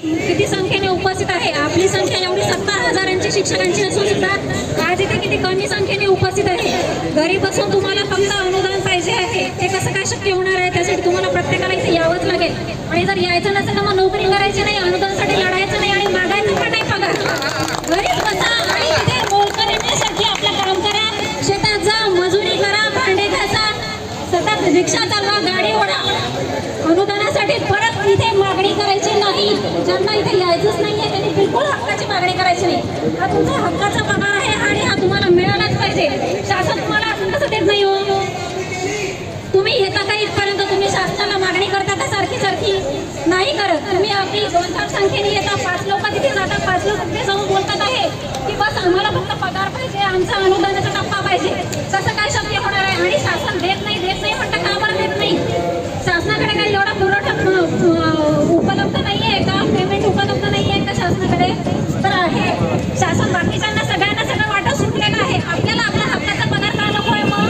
किती संख्येने उपस्थित आहे? आपली संख्या एवढी सत्तर हजारांची शिक्षकांची असून सुद्धा आज इथे किती कमी संख्येने उपस्थित आहे? घरी बसून तुम्हाला फक्त अनुदान पाहिजे आहे. ते कसं काय शक्य होणार आहे? त्यासाठी तुम्हाला प्रत्येकाला इथे यावंच लागेल. आणि जर यायचं नसेल तर मग नोकरी करायची नाही अनुदानासाठी लढायचं नाही आणि मागायचं पण नाही पगार. घरी बसा आणि इथे मोलकर आपलं काम करा शेतात जा मजुरी करा भांडे घासा सतत रिक्षा चालवा गाडी ओढा. अनुदानासाठी परत इथे मागणी करायची नाही द्यायचंच नाहीये. त्यांनी बिलकुल हक्काची मागणी करायची नाही. हा तुमचा हक्काचा पगार आहे आणि हा तुम्हाला मिळालाच पाहिजे. शासन तुम्हाला असं कसं देत नाही हो. तुम्ही येता का इथपर्यंत? तुम्ही शासनाला मागणी करता का सारखी सारखी? नाही करत. तुम्ही अगदी दोन चार संख्येने येता. पाच लोक तिथे जातात. पाच लोक तिथे जाऊन बोलतात आहे की बस आम्हाला फक्त पगार पाहिजे. आमचा अनुदानाचा टप्पा पाहिजे. कसं काय शक्य होणार आहे? आणि शासन देत नाही देत नाही म्हणता का बरं देत नाही? शासनाकडे काही एवढा पुरवठा अं, उपलब्ध नाही आहे का पेमेंट उपलब्ध नाही आहे का शासनाकडे तर आहे. शासन बाकीच्यांना सगळ्यांना सगळं वाटत सुटलेलं आहे. आपल्याला आपल्या हक्काचा पगार का नको आहे मग?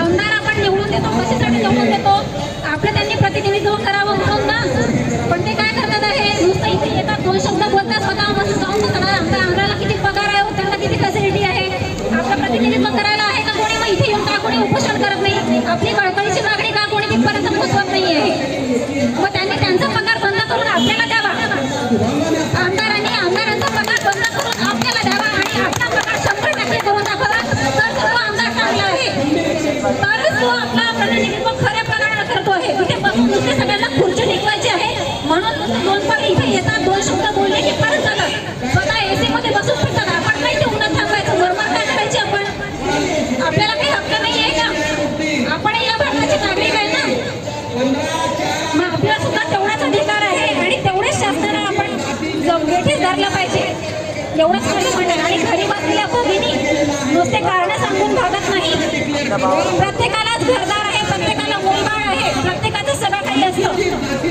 आमदार आपण निवडून देतो कशासाठी निवडून देतो? आपलं त्यांनी प्रतिनिधित्व करावं म्हणून ना? पण ते काय करतात आहे? नुसतं इथे येतात दोन शब्द बोलतात स्वतः मस्त जाऊन बसणार आमच्या आमदाराला किती पगार आहे हो, त्यांना किती फॅसिलिटी आहे? आपलं प्रतिनिधित्व करायला आहे का कोणी? मग इथे येऊन का कोणी उपोषण करत नाही? आपली कळकळीची मागणी का कोणी तिथपर्यंत पोहोचवत नाही आहे मग त्यांनी त्यांचा पगार बंद करून आपल्याला द्यावा. आपला प्रतिनिधित्व खऱ्या करतो आहे. इथे बसून नुसते सगळ्यांना खुर्ची निघवायची आहे. म्हणून नुसते दोन पार इथे येतात दोन शब्द बोलले की परत जातात. स्वतः एसी मध्ये बसून फिरतात. आपण नाही ते उन्हात थांबायचं? बरोबर काय करायची आपण? आपल्याला काही हक्क नाही आहे का? आपण या भागाचे नागरिक आहे ना? मग आपला सुद्धा तेवढाच अधिकार आहे आणि तेवढेच शासनाला आपण वेठीस धरलं पाहिजे. एवढंच माझं म्हणणं आणि घरी बसलेल्या भगिनी नुसते कारण सांगून भागत नाही. प्रत्येकालाच घरदार प्रत्येकाला मुलबाळ आहे. प्रत्येकाचं सगळं काही असतं.